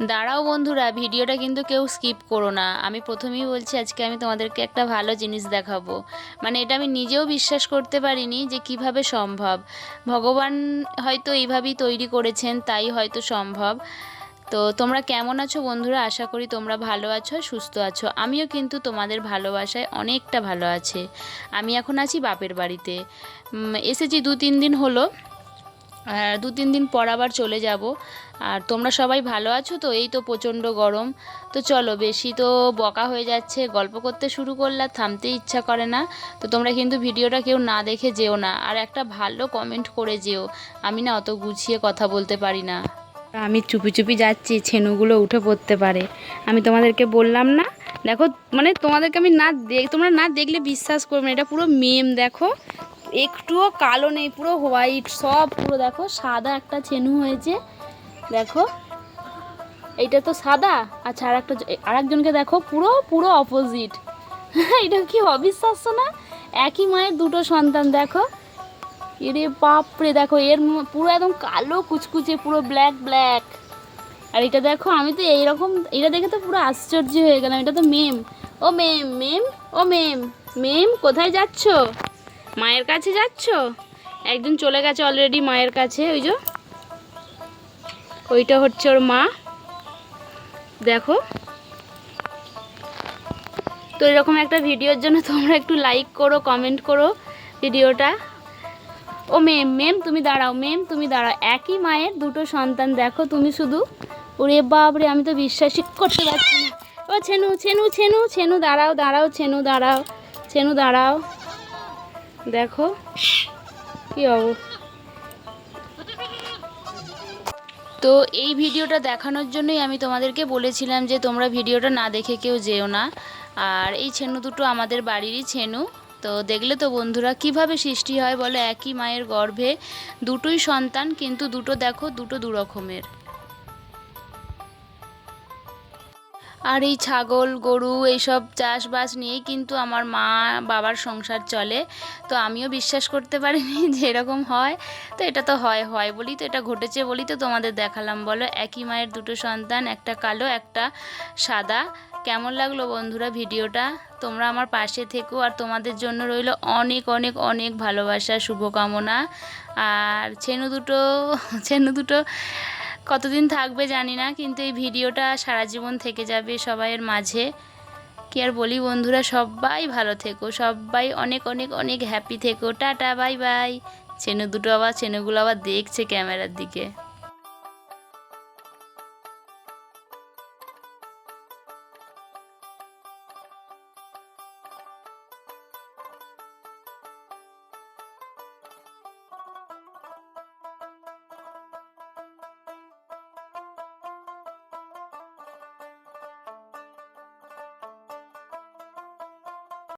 দাঁড়াও বন্ধুরা, ভিডিওটা কিন্তু কেউ স্কিপ করো না। আমি প্রথমেই বলছি, আজকে আমি তোমাদেরকে একটা ভালো জিনিস দেখাবো। মানে এটা আমি নিজেও বিশ্বাস করতে পারিনি যে কীভাবে সম্ভব। ভগবান হয়তো এইভাবেই তৈরি করেছেন, তাই হয়তো সম্ভব। তো তোমরা কেমন আছো বন্ধুরা? আশা করি তোমরা ভালো আছো, সুস্থ আছো। আমিও কিন্তু তোমাদের ভালোবাসায় অনেকটা ভালো আছে। আমি এখন আছি বাপের বাড়িতে। এসেছি দু তিন দিন হলো। আর দু তিন দিন পর আবার চলে যাব। আর তোমরা সবাই ভালো আছো তো? এই তো প্রচণ্ড গরম। তো চলো, বেশি তো বকা হয়ে যাচ্ছে। গল্প করতে শুরু করলে থামতে ইচ্ছা করে না। তো তোমরা কিন্তু ভিডিওটা কেউ না দেখে যেও না। আর একটা ভালো কমেন্ট করে যেও। আমি না অত গুছিয়ে কথা বলতে পারি না। আমি চুপি চুপি যাচ্ছি, ছেনুগুলো উঠে পড়তে পারে। আমি তোমাদেরকে বললাম না? দেখো মানে তোমাদেরকে আমি না দেখ তোমরা না দেখলে বিশ্বাস করবে এটা পুরো মেম দেখো। একটুও কালো নেই, পুরো হোয়াইট সব পুরো দেখো, সাদা একটা ছেনু হয়েছে, দেখো, এইটা তো সাদা আচ্ছা আর একটা আর একজনকে দেখো, পুরো পুরো অপোজিট এটা কি অবিশ্বাস্য না? একই মায়ের দুটো সন্তান, দেখো, এরে বাপরে, দেখো, এর পুরো একদম কালো কুচকুচে, পুরো ব্ল্যাক ব্ল্যাক আর এটা দেখো, আমি তো এইরকম, এটা দেখে তো পুরো আশ্চর্য হয়ে গেলাম, এটা তো মেম ও মেম মেম ও মেম মেম কোথায় যাচ্ছ? মায়ের কাছে যাচ্ছ? একজন চলে গেছে অলরেডি মায়ের কাছে, ওই যে। ওইটা হচ্ছে ওর মা। দেখো। তো এরকম একটা ভিডিওর জন্য তোমরা একটু লাইক করো কমেন্ট করো ভিডিওটা। ও মেম মেম তুমি দাঁড়াও মেম তুমি দাঁড়াও। একই মায়ের দুটো সন্তান, দেখো তুমি শুধু। ওরে বাপরে, আমি তো বিশ্বাসই করতে পারছি না। ও ছেনু ছেনু ছেনু ছেনু, দাঁড়াও দাঁড়াও, ছেনু দাঁড়াও ছেনু, দাঁড়াও। দেখো কি অব তো এই ভিডিওটা দেখানোর জন্যই আমি তোমাদেরকে বলেছিলাম যে তোমরা ভিডিওটা না দেখে কেউ যেও না। আর এই ছেনু দুটো আমাদের বাড়িরই ছেনু। তো দেখলে তো বন্ধুরা কীভাবে সৃষ্টি হয় বলে? একই মায়ের গর্ভে দুটোই সন্তান, কিন্তু দুটো দেখো দুটো দু আর এই ছাগল, গরু এইসব চাষবাস নিয়েই কিন্তু আমার মা বাবার সংসার চলে। তো আমিও বিশ্বাস করতে পারিনি যে এরকম হয়। তো এটা তো হয় হয় বলি তো, এটা ঘটেছে বলি তো তোমাদের দেখালাম। বলো, একই মায়ের দুটো সন্তান, একটা কালো, একটা সাদা। কেমন লাগল বন্ধুরা ভিডিওটা? তোমরা আমার পাশে থেকো আর তোমাদের জন্য রইল অনেক অনেক অনেক ভালোবাসা, শুভকামনা। আর ছেনু দুটো ছেনু দুটো কতদিন থাকবে জানি না, কিন্তু এই ভিডিওটা সারা জীবন থেকে যাবে সবাইয়ের মাঝে। কি আর বলি বন্ধুরা, সবাই ভালো থেকো, সবাই অনেক অনেক অনেক হ্যাপি থেকো। টাটা বাই বাই ছেনু দুটো আবার ছেনুগুলো আবার দেখছে ক্যামেরার দিকে।